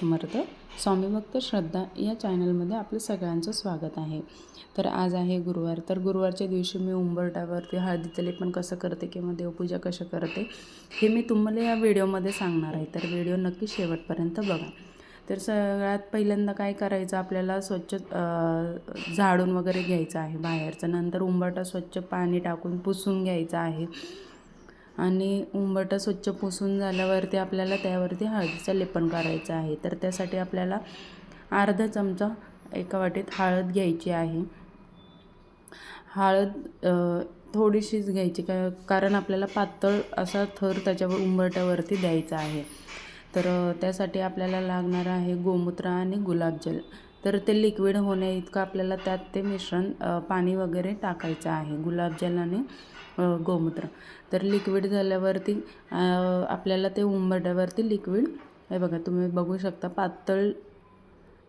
समर्थ स्वामी भक्त श्रद्धा या चॅनलमध्ये आपलं सगळ्यांचं स्वागत आहे. तर आज आहे गुरुवार. तर गुरुवारच्या दिवशी मी उंबरट्यावरती हळदीचं लेपन कसं करते किंवा देवपूजा कसं करते हे मी तुम्हाला या व्हिडिओमध्ये सांगणार आहे. तर व्हिडिओ नक्की शेवटपर्यंत बघा. तर सगळ्यात पहिल्यांदा काय करायचं? आपल्याला स्वच्छ झाडून वगैरे घ्यायचं आहे बाहेरचं. नंतर उंबरटा स्वच्छ पाणी टाकून पुसून घ्यायचं आहे. आणि उंबरटं स्वच्छ पुसून झाल्यावरती आपल्याला त्यावरती हळदीचं लेपन करायचं आहे. तर त्यासाठी आपल्याला अर्धा चमचा एका वाटीत हळद घ्यायची आहे. हळद थोडीशीच घ्यायची का कारण आपल्याला पातळ असा थर त्याच्यावर उंबरट्यावरती द्यायचा आहे. तर त्यासाठी आपल्याला लागणार आहे गोमूत्र आणि गुलाबजल तर ते लिक्विड होण्या इतकं आपल्याला त्यात ते मिश्रण पाणी वगैरे टाकायचं आहे. गुलाबजल आणि गोमूत्र. तर लिक्विड झाल्यावरती आपल्याला ते उंबरट्यावरती लिक्विड हे बघा तुम्ही बघू शकता पातळ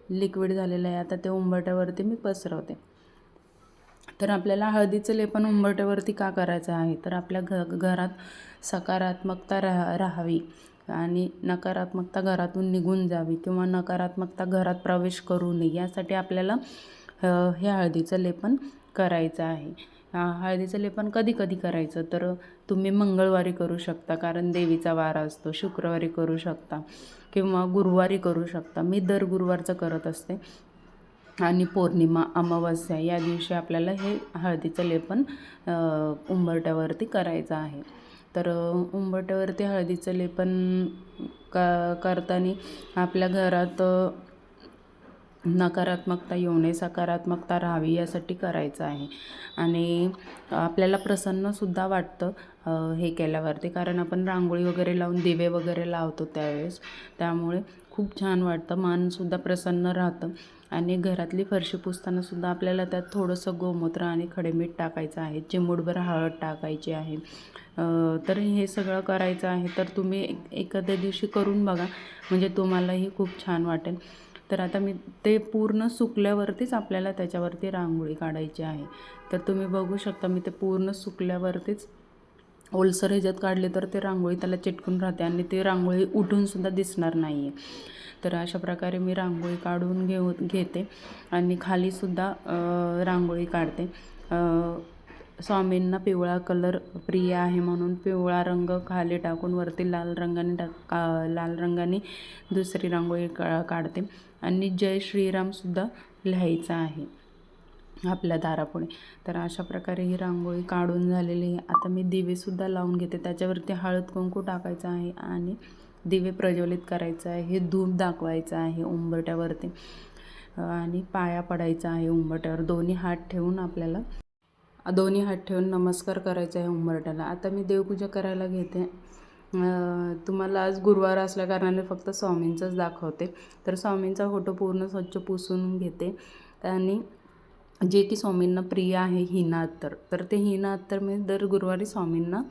लिक्विड झालेलं आहे. आता ते उंबरट्यावरती मी पसरवते. तर आपल्याला हळदीचं लेपन उंबरट्यावरती का करायचं आहे? तर आपल्या घ घरात सकारात्मकता राहा राहावी आणि नकारात्मकता घरातून निघून जावी किंवा नकारात्मकता घरात प्रवेश करू नये. यासाठी आपल्याला हे हळदीचं लेपन करायचं आहे. हळदीचं लेपन कधी कधी करायचं? तर तुम्ही मंगळवारी करू शकता कारण देवीचा वार असतो शुक्रवारी करू शकता किंवा गुरुवारी करू शकता. मी दर गुरुवारचं करत असते. आणि पौर्णिमा अमावस्या या दिवशी आपल्याला हे हळदीचं लेपन उंबरट्यावरती करायचं आहे. तर उंबरट्यावरती हळदीचं लेपन क करताना आपल्या घरात नकारात्मकता येऊ नये सकारात्मकता राहावी यासाठी करायचं आहे. आणि आपल्याला प्रसन्नसुद्धा वाटतं हे केल्यावरती. कारण आपण रांगोळी वगैरे लावून दिवे वगैरे लावतो त्यावेळेस. त्यामुळे खूप छान वाटतं मनसुद्धा प्रसन्न राहतं. आणि घरातली फरशी पुसतानासुद्धा आपल्याला त्यात थोडंसं गोमूत्र आणि खडेमीठ टाकायचं आहे. चिमूटभर हळद टाकायची आहे. तर हे सगळं करायचं आहे. तर तुम्ही एक- एखाद्या दिवशी करून बघा. म्हणजे तुम्हालाही खूप छान वाटेल. तर आता मी ते पूर्ण सुकल्यावरतीच आपल्याला त्याच्यावरती रांगोळी काढायची आहे. तर तुम्ही बघू शकता मी ते पूर्ण सुकल्यावरतीच ओलसर ह्याच्यात काढले तर ते रांगोळी त्याला चिटकून राहते आणि ती रांगोळी उठूनसुद्धा दिसणार नाही आहे तर अशा प्रकारे मी रांगोळी काढून घेऊ घेते आणि खालीसुद्धा रांगोळी काढते. स्वामींना पिवळा कलर प्रिय आहे म्हणून पिवळा रंग खाली टाकून वरती लाल रंगाने टाक का लाल रंगाने दुसरी रांगोळी का काढते. आणि जय श्रीरामसुद्धा लिहायचं आहे आपल्या दारापुढे. तर अशा प्रकारे ही रांगोळी काढून झालेली आहे. आता मी दिवेसुद्धा लावून घेते. त्याच्यावरती हळद कुंकू टाकायचं आहे आणि दिवे प्रज्वलित करायचं आहे. हे धूप दाखवायचं आहे उंबरट्यावरती आणि पाया पडायचा आहे उंबरट्यावर दोन्ही हात ठेवून आपल्याला दोन्ही हात ठेवून नमस्कार करायचा आहे उंबरट्याला आता मी देवपूजा करायला घेते. तुम्हाला आज गुरुवार असल्याकारणाने फक्त स्वामींचंच दाखवते. तर स्वामींचा फोटो पूर्ण स्वच्छ पुसून घेते. आणि जे की स्वामींना प्रिय आहे हिना अत्तर. तर ते हिना अत्तर मी दर गुरुवारी स्वामींना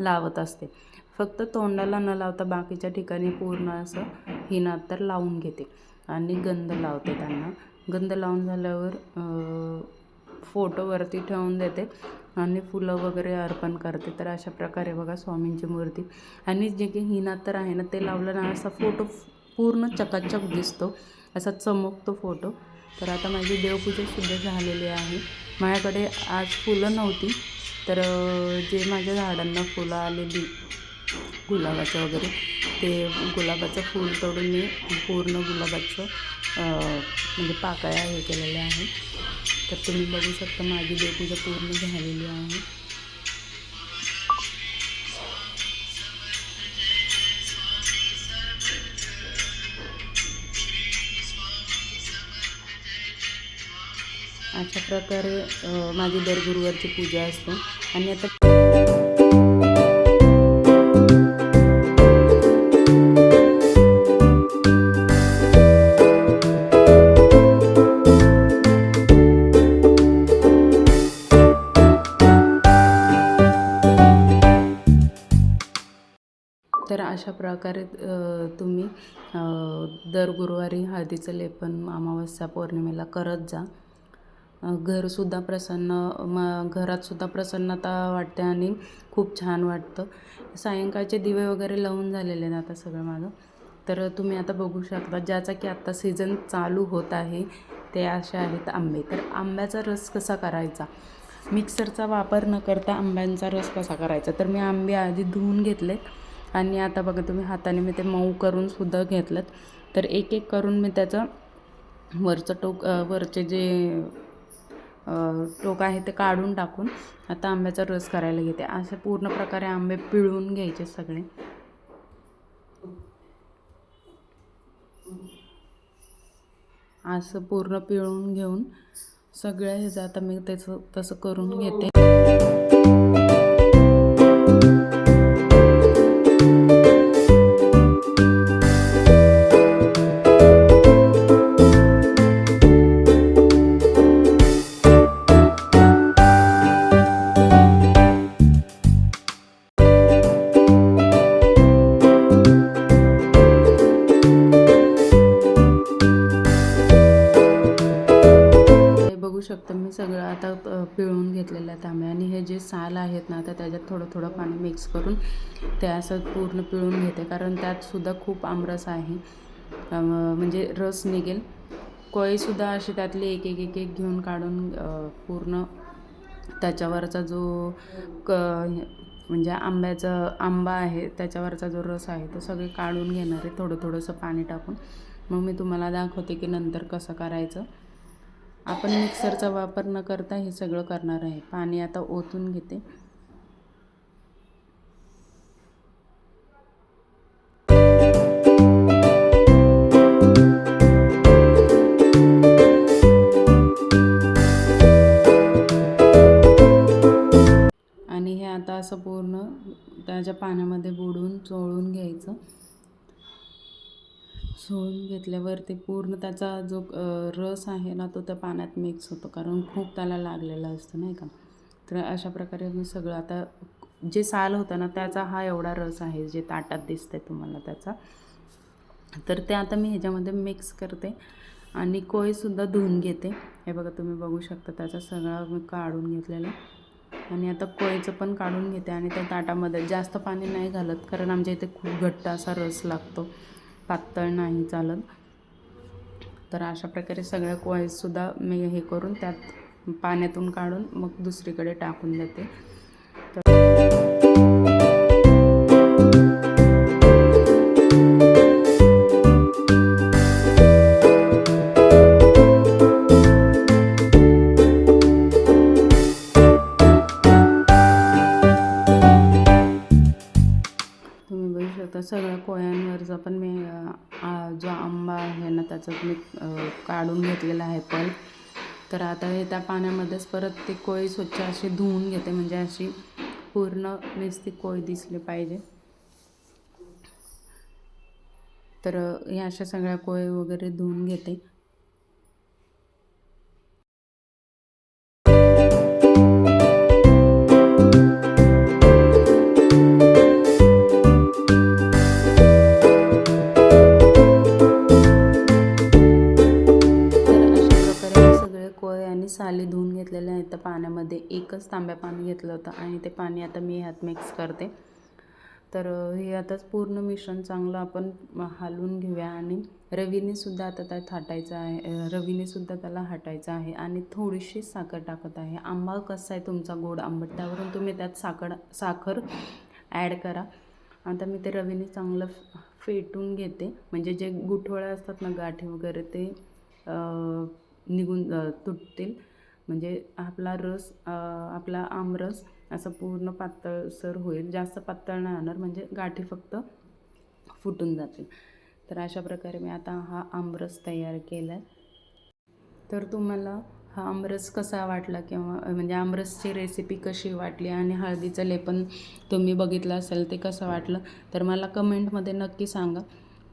लावत असते. फक्त तोंडाला न लावता बाकीच्या ठिकाणी पूर्ण असं हिना अत्तर लावून घेते. आणि गंध लावते त्यांना. गंध लावून झाल्यावर फोटोवरती ठेवून देते आणि फुलं वगैरे अर्पण करते. तर अशा प्रकारे बघा स्वामींची मूर्ती. आणि जे काही हिना तर आहे ना ते लावलं ना असा फोटो पूर्ण चकाचक दिसतो. असा चमकतो फोटो. तर आता माझी देवपूजासुद्धा झालेली आहे. माझ्याकडे आज फुलं नव्हती तर जे माझ्या झाडांना फुलं आलेली गुलाबाचं वगैरे ते गुलाबाचं फूल तोडून मी पूर्ण गुलाबाचं म्हणजे पाकळ्या हे केलेल्या आहे तर तुम्ही बघू शकता माझी देवपूजा पूर्ण झालेली आहे. अशा प्रकारे माझी दर गुरुवारची पूजा असते. आणि आता तर अशा प्रकारे तुम्ही दर गुरुवारी हळदीचं लेपन अमावस्या पौर्णिमेला करत जा. घरसुद्धा प्रसन्न म घरातसुद्धा प्रसन्नता वाटते आणि खूप छान वाटतं. सायंकाळचे दिवे वगैरे लावून झालेले आहेत आता सगळं माझं तर तुम्ही आता बघू शकता ज्याचा की आत्ता सीझन चालू होत आहे ते असे आहेत आंबे. तर आंब्याचा रस कसा करायचा? मिक्सरचा वापर न करता आंब्यांचा रस कसा करायचा? तर मी आंबे आधी धुवून घेतलेत. आणि आता बघा तुम्ही हाताने मी ते मऊ करून सुद्धा घेतलं तर एक एक करून मी त्याचं वरचं टोक वरचे जे टोक आहे ते काढून टाकून आता आंब्याचा रस करायला घेते. असे पूर्ण प्रकारे आंबे पिळून घ्यायचे सगळे. असं पूर्ण पिळून घेऊन सगळ्या ह्याचं आता मी त्याचं तसं करून घेते. तर मी सगळं आता पिळून घेतलेलं आहे तांबे. आणि हे जे साल आहेत ना तर त्याच्यात थोडं थोडं पाणी मिक्स करून ते असं पूर्ण पिळून घेते. कारण त्यातसुद्धा खूप आमरस आहे. म्हणजे रस निघेल. कोळीसुद्धा असे त्यातली एक एक एक एक घेऊन काढून पूर्ण त्याच्यावरचा जो क म्हणजे आंब्याचा आंबा आहे त्याच्यावरचा जो रस आहे तो सगळे काढून घेणार आहे. थोडं थोडंसं पाणी टाकून. मग मी तुम्हाला दाखवते की नंतर कसं करायचं. आपण मिक्सरचा वापर न करता हे सगळं करणार आहे. पाणी आता ओतून घेते. आणि हे आता असं पूर्ण त्याच्या पाण्यामध्ये बुडून चोळून घ्यायचं. सोलून घेतल्यावर ते पूर्ण त्याचा जो रस आहे ना तो त्या पाण्यात मिक्स होतो. कारण खूप त्याला लागलेला असतं नाही का? तर अशा प्रकारे मी सगळं आता जे साल होतं ना त्याचा हा एवढा रस आहे जे ताटात दिसतंय तुम्हाला त्याचा. तर ते आता मी ह्याच्यामध्ये मिक्स करते आणि कोळीसुद्धा धुवून घेते. हे बघा तुम्ही बघू शकता त्याचा सगळा मी काढून घेतलेला आणि आता कोळीचं पण काढून घेते आणि त्या ताटामध्ये जास्त पाणी नाही घालत कारण आमच्या इथे खूप घट्ट असा रस लागतो. पातळ नाही चालत. तर अशा प्रकारे सगळ्या कोळीसुद्धा मी हे करून त्यात पाण्यातून काढून मग दुसरीकडे टाकून देते. तुम्ही बघू शकता सगळ्या कोळ्यांवरचा पण मी जो आंबा आहे ना त्याचं मी काढून घेतलेला आहे पण तर आता हे त्या पाण्यामध्येच परत ते कोळी स्वच्छ अशी धुवून घेते म्हणजे अशी पूर्ण नुसती कोळी दिसली पाहिजे. तर ह्या अशा सगळ्या कोळी वगैरे धुवून घेते. एकच तांब्या पाणी घेतलं होतं आणि ते पाणी आता मी ह्यात मिक्स करते. तर हे आताच पूर्ण मिश्रण चांगलं आपण हालवून घेऊया आणि रवीनेसुद्धा आता त्यात हटायचं आहे रवीनेसुद्धा त्याला हटायचं आहे आणि थोडीशी साखर टाकत आहे. आंबा कसा आहे तुमचा गोड आंबट त्यावरून तुम्ही त्यात साखर साखर ॲड करा. आता मी ते रवीने चांगलं फेटून घेते. म्हणजे जे गुठोळ्या असतात ना गाठी वगैरे ते निघून तुटतील. म्हणजे आपला रस आपला आमरस असं पूर्ण पातळसर होईल. जास्त पातळ नाही होणार म्हणजे गाठी फक्त फुटून जातील. तर अशा प्रकारे मी आता हा आमरस तयार केला आहे तर तुम्हाला हा आमरस कसा वाटला किंवा म्हणजे आमरसची रेसिपी कशी वाटली आणि हळदीचं लेपन तुम्ही बघितलं असेल ते कसं वाटलं तर मला कमेंटमध्ये नक्की सांगा.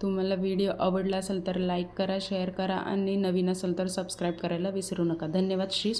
तुम्हाला व्हिडिओ आवडला असेल तर लाईक करा शेअर करा आणि नवीन असेल तर सबस्क्राईब करायला विसरू नका. धन्यवाद. श्री